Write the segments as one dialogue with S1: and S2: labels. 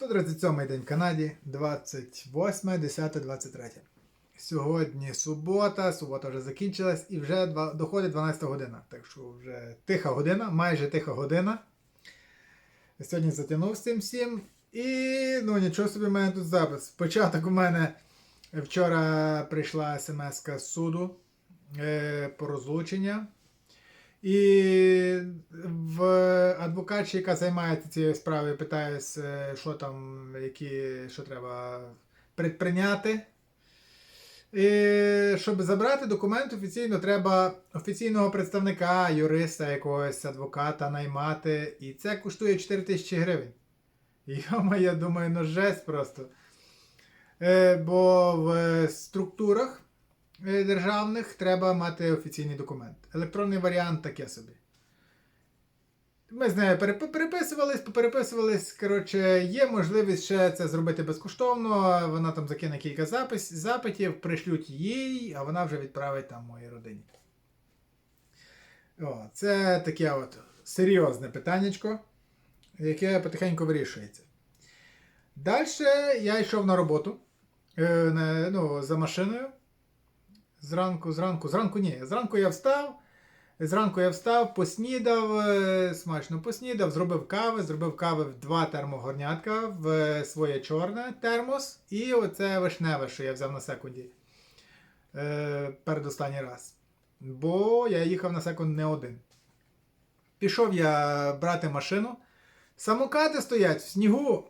S1: 137 день в Канаді, 28, 10, 23. Сьогодні субота, субота вже закінчилась і вже доходить 12 година. Так що вже тиха година, майже тиха година. Сьогодні затягнув з цим всім. І ну нічого собі в мене тут запис. Початок у мене вчора прийшла смс з суду е, по розлучення. І в адвокатші, яка займається цією справою, питаюсь, е, що там, які, що треба предприйняти. І щоб забрати документ офіційно, треба офіційного представника, юриста, якогось адвоката наймати. І це коштує 4 тисячі гривень. Йома, я думаю, ну жесть просто. Е, бо в структурах державних треба мати офіційний документ. Електронний варіант таке собі. Ми з нею переписувались, попереписувались. Коротше, є можливість ще це зробити безкоштовно. Вона там закине кілька запис, запитів, пришлють їй, а вона вже відправить там моїй родині. О, це таке от серйозне питаннячко, яке потихеньку вирішується. Далі я йшов на роботу е, на, ну, за машиною. Зранку, зранку, зранку ні. Зранку я встав. Зранку я встав, поснідав, е, смачно поснідав, зробив кави, зробив кави в два термогорнятка, в е, своє чорне термос, і оце вишневе, що я взяв на секунді. Е, передостанній раз. Бо я їхав на секунд не один. Пішов я брати машину. Самокати стоять в снігу.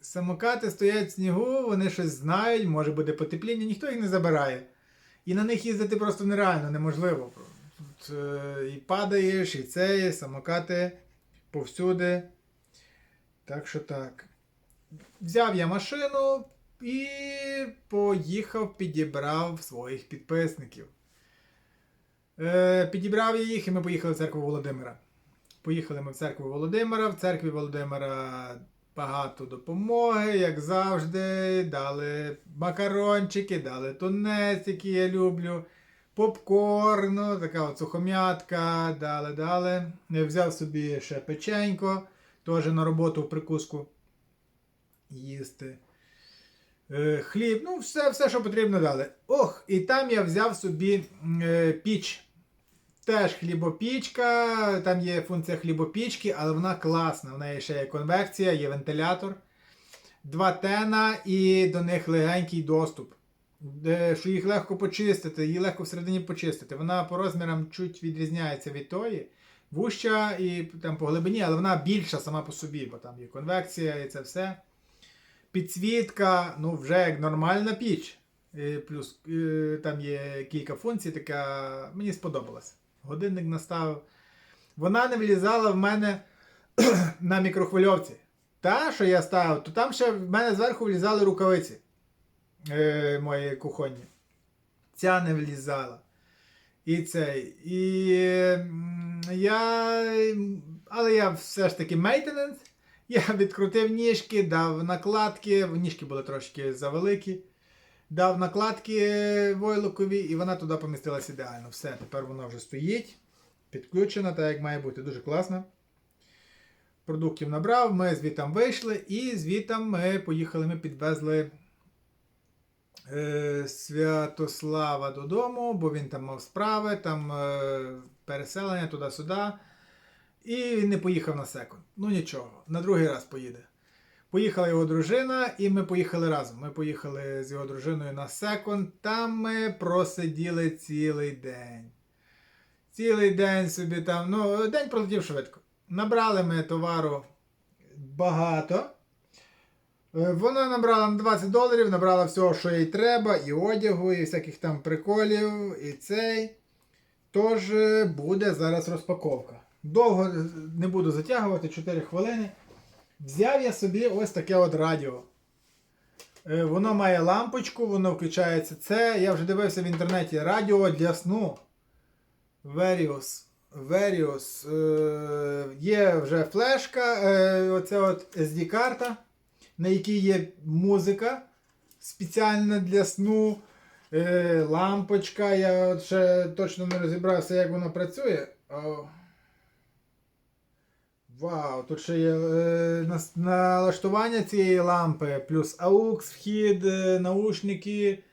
S1: Самокати стоять в снігу, вони щось знають, може буде потепління, ніхто їх не забирає. І на них їздити просто нереально, неможливо. Тут е, і падаєш, і це, і самокати повсюди. Так що так. Взяв я машину і поїхав, підібрав своїх підписників. Е, підібрав я їх і ми поїхали в церкву Володимира. Поїхали ми в церкву Володимира. В церкві Володимира багато допомоги, як завжди. Дали макарончики, дали тунець, який я люблю. Попкорн, ну, така от сухом'ятка, дали, дали. Я взяв собі ще печенько, теж на роботу в прикуску їсти. Е, хліб, ну, все, все, що потрібно дали. Ох, і там я взяв собі е, піч. Теж хлібопічка, там є функція хлібопічки, але вона класна. В неї ще є конвекція, є вентилятор. Два тена і до них легенький доступ. Що їх легко почистити, її легко всередині почистити. Вона по розмірам чуть відрізняється від тої. Вуща і там по глибині, але вона більша сама по собі, бо там є конвекція і це все. Підсвітка, ну, вже як нормальна піч. Плюс е, там є кілька функцій, така мені сподобалась. Годинник наставив. Вона не влізала в мене на мікрохвильовці. Та, що я ставив, то там ще в мене зверху влізали рукавиці е, мої кухонні. Ця не влізала. І цей. І я. Але я все ж таки мейтененс. Я відкрутив ніжки, дав накладки, ніжки були трошки завеликі. Дав накладки войлокові, і вона туди помістилась ідеально. Все, тепер вона вже стоїть, підключена, так як має бути. Дуже класно. Продуктів набрав, ми звітом вийшли, і звітом ми поїхали, ми підвезли е, Святослава додому, бо він там мав справи, там е, переселення туди-сюди. І він не поїхав на секунд. Ну нічого, на другий раз поїде. Поїхала його дружина, і ми поїхали разом. Ми поїхали з його дружиною на секунд. Там ми просиділи цілий день. Цілий день собі там. Ну, день пролетів швидко. Набрали ми товару багато. Е, Вона набрала на 20 доларів, набрала всього, що їй треба, і одягу, і всяких там приколів, і цей. Тож е, буде зараз розпаковка. Довго не буду затягувати 4 хвилини. Взяв я собі ось таке от радіо. Е, Воно має лампочку, воно включається це. Я вже дивився в інтернеті радіо для сну. Verius. Verius. Е, Є вже флешка, е, оце от SD-карта, на якій є музика спеціальна для сну. Лампочка. Я ще точно не розібрався, як воно працює. Вау, тут ще є е, налаштування цієї лампи, плюс AUX, вхід, е, наушники.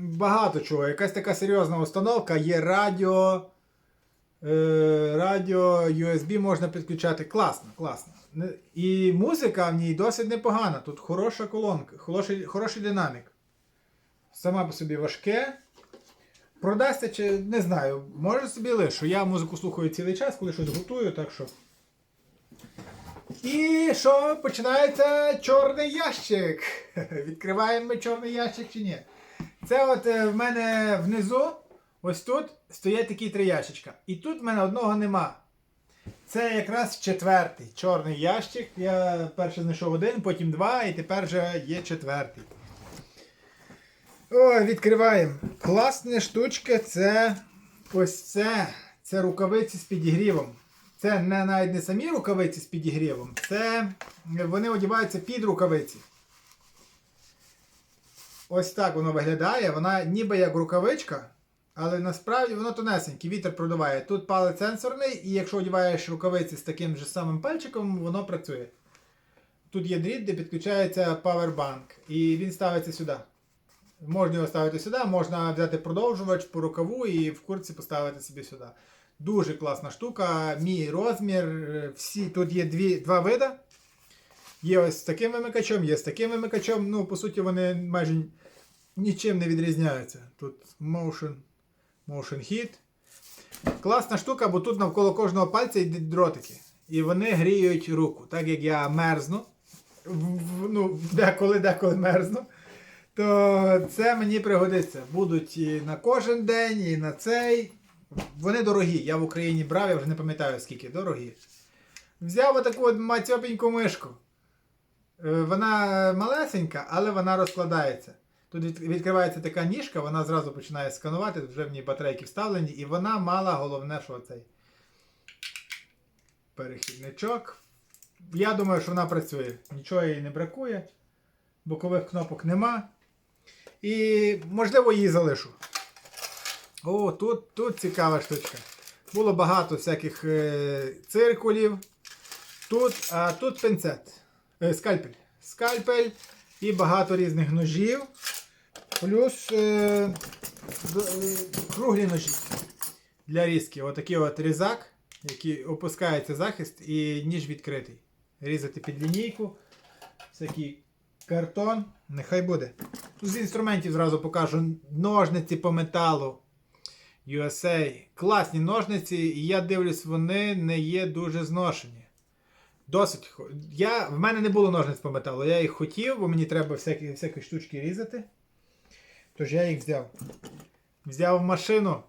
S1: Багато чого. Якась така серйозна установка, є радіо. Е, радіо, USB можна підключати. Класно, класно. І музика в ній досить непогана. Тут хороша колонка, хороший, хороший динамік. Сама по собі важке. Продасться чи не знаю, може собі лишу. Я музику слухаю цілий час, коли щось готую, так що. І що починається чорний ящик. Відкриваємо ми чорний ящик чи ні? Це от е, в мене внизу, ось тут стоять такі три ящичка. І тут в мене одного нема. Це якраз четвертий чорний ящик. Я перше знайшов один, потім два, і тепер вже є четвертий. Ой, відкриваємо. Класна штучка це ось це. Це рукавиці з підігрівом. Це не навіть не самі рукавиці з підігрівом, це вони одягаються під рукавиці. Ось так воно виглядає. Вона ніби як рукавичка, але насправді воно тонесеньке, вітер продуває. Тут палець сенсорний, і якщо одягаєш рукавиці з таким же самим пальчиком, воно працює. Тут є дріт, де підключається павербанк, і він ставиться сюди. Можна його ставити сюди, можна взяти продовжувач по рукаву і в курці поставити собі сюди. Дуже класна штука, мій розмір. е, Всі, тут є дві, два види. Є ось з таким вимикачом, є з таким вимикачом. Ну, по суті, вони майже нічим не відрізняються. Тут motion, motion hit. Класна штука, бо тут навколо кожного пальця йдуть дротики. І вони гріють руку. Так як я мерзну, в- ну, деколи, деколи мерзну, то це мені пригодиться. Будуть і на кожен день, і на цей. Вони дорогі. Я в Україні брав, я вже не пам'ятаю скільки, дорогі. Взяв отаку от мацьопеньку мишку. Е, Вона малесенька, але вона розкладається. Тут відкривається така ніжка, вона зразу починає сканувати, вже в ній батарейки вставлені, і вона мала головне, що цей перехідничок. Я думаю, що вона працює. Нічого їй не бракує. Бокових кнопок нема. І можливо її залишу. О, тут, тут цікава штучка. Було багато всяких е, циркулів. Тут, а тут пинцет. Е, скальпель. Скальпель і багато різних ножів. Плюс е, е, круглі ножі для різки. Отакий от різак, який опускається захист і ніж відкритий. Різати під лінійку. Всякий картон. Нехай буде. З інструментів зразу покажу ножниці по металу. USA. Класні ножниці, і я дивлюсь, вони не є дуже зношені. Досить. Я, в мене не було ножниць по металу. Я їх хотів, бо мені треба всякі, всякі штучки різати. Тож я їх взяв. Взяв машину,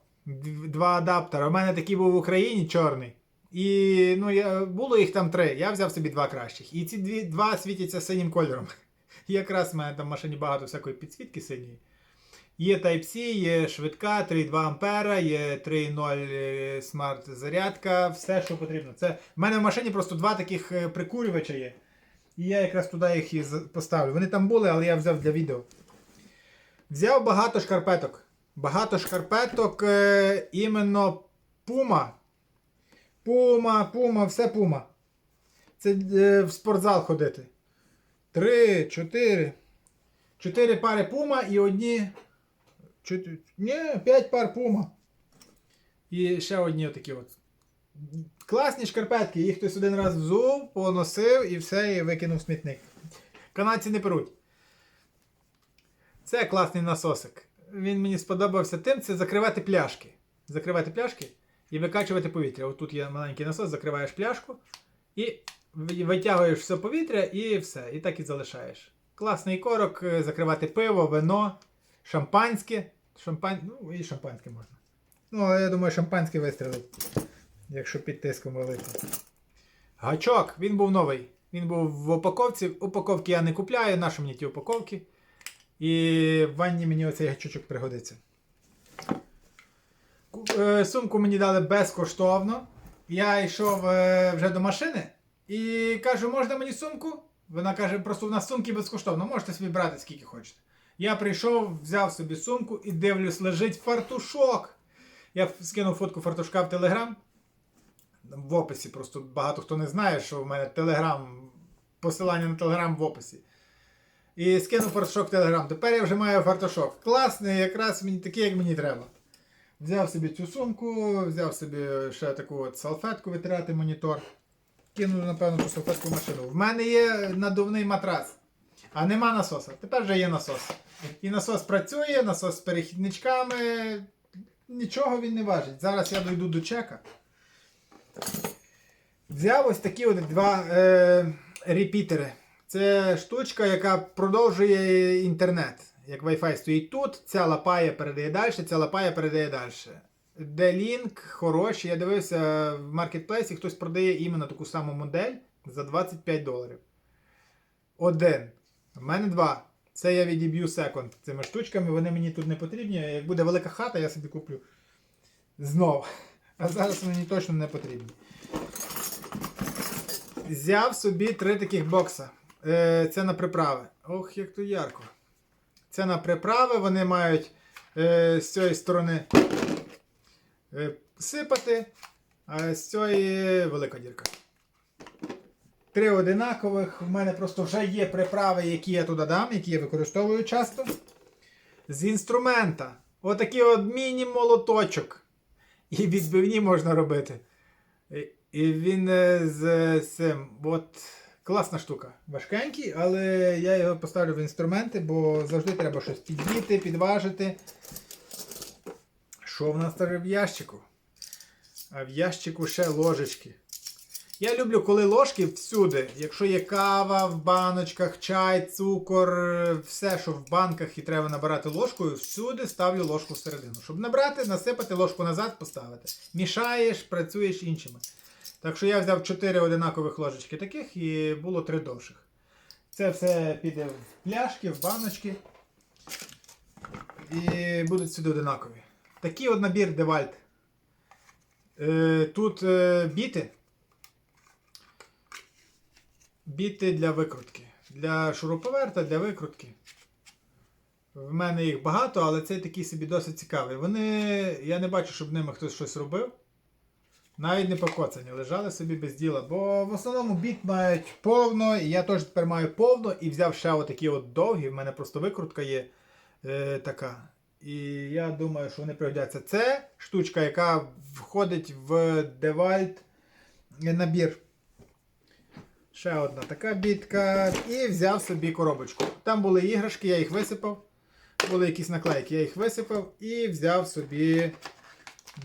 S1: два адаптера. У мене такий був в Україні чорний. І ну, я, було їх там три. Я взяв собі два кращих. І ці дві, два світяться синім кольором. Якраз в мене там в машині багато всякої підсвітки синьої. Є Type-C, є швидка, 3,2 ампера, є 3,0 е, смарт зарядка, все, що потрібно. Це в мене в машині просто два таких е, прикурювача є. І я якраз туди їх і поставлю. Вони там були, але я взяв для відео. Взяв багато шкарпеток. Багато шкарпеток е, іменно Puma. Puma, Puma, все Puma. Це е, в спортзал ходити. Три, чотири. Чотири пари Puma і одні. Чотири, ні, п'ять пар Puma. І ще одні отакі от. Класні шкарпетки. Їх хтось один раз взув, поносив і все, і викинув смітник. Канадці не перуть. Це класний насосик. Він мені сподобався тим, це закривати пляшки. Закривати пляшки і викачувати повітря. Отут є маленький насос, закриваєш пляшку і витягуєш все повітря і все. І так і залишаєш. Класний корок, е, закривати пиво, вино, шампанське. Шампань... Ну, і шампанське можна. Ну, але я думаю, шампанське вистрілить, якщо під тиском великим. Гачок, він був новий. Він був в упаковці. Упаковки я не купляю, наші мені ті упаковки. І в ванні мені оцей гачочок пригодиться. Е, Сумку мені дали безкоштовно. Я йшов е, вже до машини і кажу, можна мені сумку? Вона каже, просто у нас сумки безкоштовно, можете собі брати скільки хочете. Я прийшов, взяв собі сумку і дивлюсь, лежить фартушок. Я скинув фотку фартушка в Телеграм. в описі. Просто багато хто не знає, що в мене телеграм, посилання на телеграм в описі. І скинув фартушок в телеграм. Тепер я вже маю фартушок. Класний, якраз мені такий, як мені треба. Взяв собі цю сумку, взяв собі ще таку от салфетку витирати монітор. Кинув, напевно, ту салфетку машину. В мене є надувний матрас, а нема насоса. Тепер вже є насос. І насос працює, насос з перехідничками. Нічого він не важить. Зараз я дойду до чека. Взяв ось такі от два е, репітери. Це штучка, яка продовжує інтернет. Як Wi-Fi стоїть тут, ця лапає передає далі, ця лапає передає далі. Лінк хороший, я дивився в маркетплейсі, хтось продає іменно таку саму модель за 25 доларів. Один. В мене два. Це я відіб'ю секунд цими штучками, вони мені тут не потрібні. Як буде велика хата, я собі куплю знов. А зараз мені точно не потрібні. Взяв собі три таких бокса. Е, це на приправи. Ох, як то ярко. Це на приправи, вони мають е, з цієї сторони сипати, а з цієї велика дірка. Три одинакових. У мене просто вже є приправи, які я туди дам, які я використовую часто. З інструмента. Отакий от міні-молоточок. І відбивні можна робити. І- він е, з цим. От класна штука. Важкенький, але я його поставлю в інструменти, бо завжди треба щось піддіти, підважити. Що в нас там в ящику? А в ящику ще ложечки. Я люблю, коли ложки всюди. Якщо є кава в баночках, чай, цукор, все, що в банках і треба набирати ложкою, всюди ставлю ложку всередину. Щоб набрати, насипати ложку назад, поставити. Мішаєш, працюєш іншими. Так що я взяв 4 одинакових ложечки таких і було 3 довших. Це все піде в пляшки, в баночки. І будуть сюди одинакові. Такий от набір Девальт. Е, тут е, біти. Біти для викрутки. Для шуруповерта, для викрутки. В мене їх багато, але цей такий собі досить цікавий. Вони. Я не бачу, щоб ними хтось щось робив. Навіть не покоцані, лежали собі без діла. Бо в основному біт мають повно, і я теж тепер маю повно і взяв ще отакі от довгі. В мене просто викрутка є е, така. І я думаю, що вони пригодяться. Це штучка, яка входить в Девальт набір. Ще одна така бітка. І взяв собі коробочку. Там були іграшки, я їх висипав. Були якісь наклейки, я їх висипав і взяв собі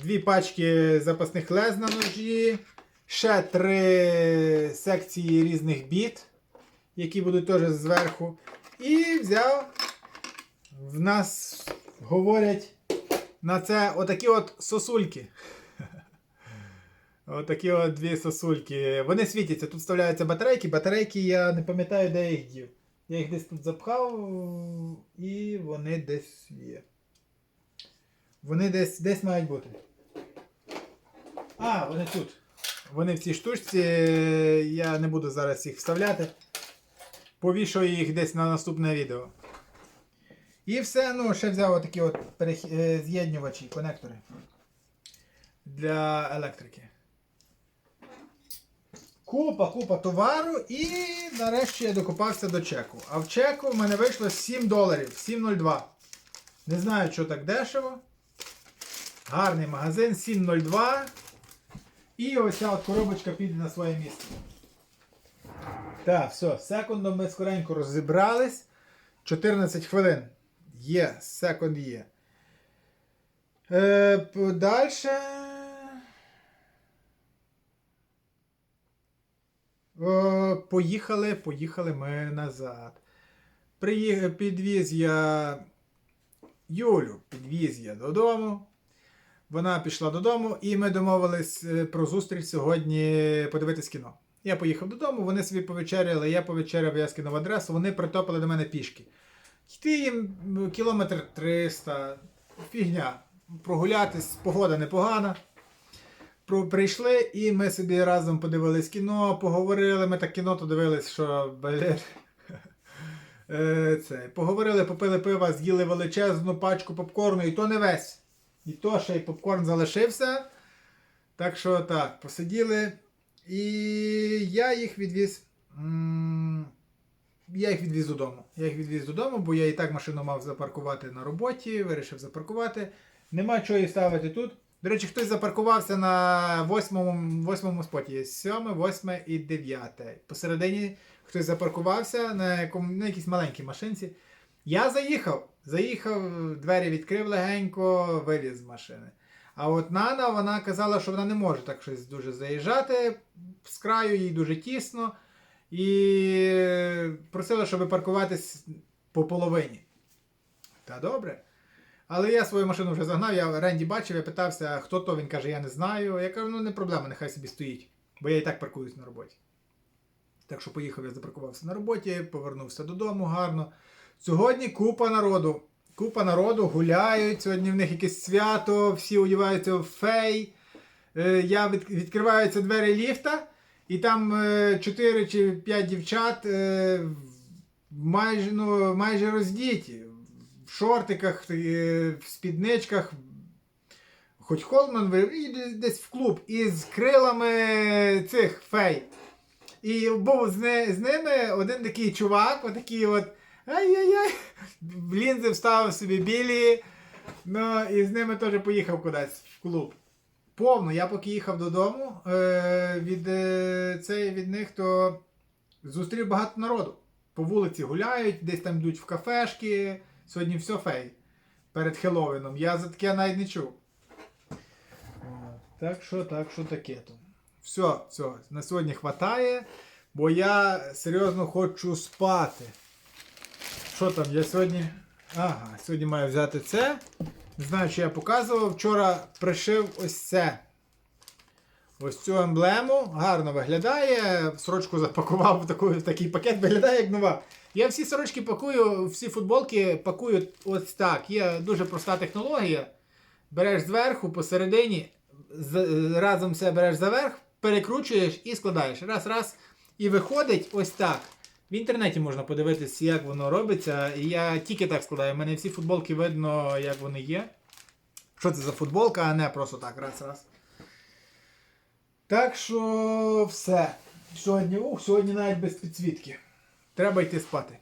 S1: дві пачки запасних лез на ножі. Ще три секції різних біт, які будуть теж зверху. І взяв. В нас говорять на це отакі от сосульки. Отакі от дві сосульки. Вони світяться. Тут вставляються батарейки. Батарейки я не пам'ятаю, де їх дів. Я їх десь тут запхав і вони десь є. Вони десь, десь мають бути. А, вони тут. Вони в цій штучці. Я не буду зараз їх вставляти. Повішаю їх десь на наступне відео. І все, ну, ще взяв отакі от перех... е, з'єднювачі, конектори для електрики. Купа, купа товару і нарешті я докопався до чеку. А в чеку в мене вийшло 7 доларів, 7,02. Не знаю, що так дешево. Гарний магазин, 7,02. І оця от коробочка піде на своє місце. Так, все, секундом ми скоренько розібрались. 14 хвилин. Є, секунд є. Е, Далі. Е, Поїхали, поїхали ми назад. Приї... Підвіз я Юлю, підвіз я додому. Вона пішла додому, і ми домовились е, про зустріч сьогодні подивитись кіно. Я поїхав додому, вони собі повечеряли, я повечеряв, я скинув адресу, вони притопили до мене пішки. Йти їм кілометр 300, фігня. Прогулятись, погода непогана. Прийшли і ми собі разом подивились кіно, поговорили. Ми так кіно то дивились, що блін. Е, Це, поговорили, попили пива, з'їли величезну пачку попкорну, і то не весь. І то ще й попкорн залишився. Так що так, посиділи. І я їх відвіз. Я їх відвіз додому. Я їх відвіз додому, бо я і так машину мав запаркувати на роботі, вирішив запаркувати. Нема чого її ставити тут. До речі, хтось запаркувався на восьмому, восьмому споті. Є сьоме, восьме і дев'яте. Посередині хтось запаркувався на, якому, на якійсь маленькій машинці. Я заїхав. Заїхав, двері відкрив легенько, виліз з машини. А от Нана, вона казала, що вона не може так щось дуже заїжджати з краю, їй дуже тісно. І просила, щоб паркуватись по половині. Та добре. Але я свою машину вже загнав, я Ренді бачив, я питався, хто то, він каже, я не знаю. Я кажу, ну не проблема, нехай собі стоїть, бо я і так паркуюсь на роботі. Так що поїхав, я запаркувався на роботі, повернувся додому гарно. Сьогодні купа народу. Купа народу гуляють, сьогодні в них якесь свято, всі одягаються в фей. Е, Я від, відкриваються двері ліфта, і там 4 чи 5 дівчат е, майже, ну, майже роздіті. В шортиках, е, в спідничках. Хоч холодно, і десь в клуб, із крилами цих фей. І був з, не, з ними один такий чувак, отакий от. Ай-яй-яй. Лінзи вставив собі білі. Ну, і з ними теж поїхав кудись в клуб. Повно, я поки їхав додому е, від, е, цей, від них, то зустрів багато народу. По вулиці гуляють, десь там йдуть в кафешки. Сьогодні все фей. Перед Хеллоуіном. Я за таке навіть не чув. Так що, так що таке то. Все, все, на сьогодні хватає, бо я серйозно хочу спати. Що там, я сьогодні. Ага, сьогодні маю взяти це. Не знаю, чи я показував. Вчора пришив ось це. Ось цю емблему. Гарно виглядає. Сорочку запакував в, таку, в такий пакет, виглядає як нова. Я всі сорочки пакую, всі футболки пакую ось так. Є дуже проста технологія. Береш зверху, посередині, з- разом все береш заверх, перекручуєш і складаєш. Раз, раз. І виходить ось так. В інтернеті можна подивитися, як воно робиться. Я тільки так складаю. У мене всі футболки видно, як вони є. Що це за футболка, а не просто так, раз, раз. Так що все. Сьогодні, ух, сьогодні навіть без підсвітки. Треба йти спати.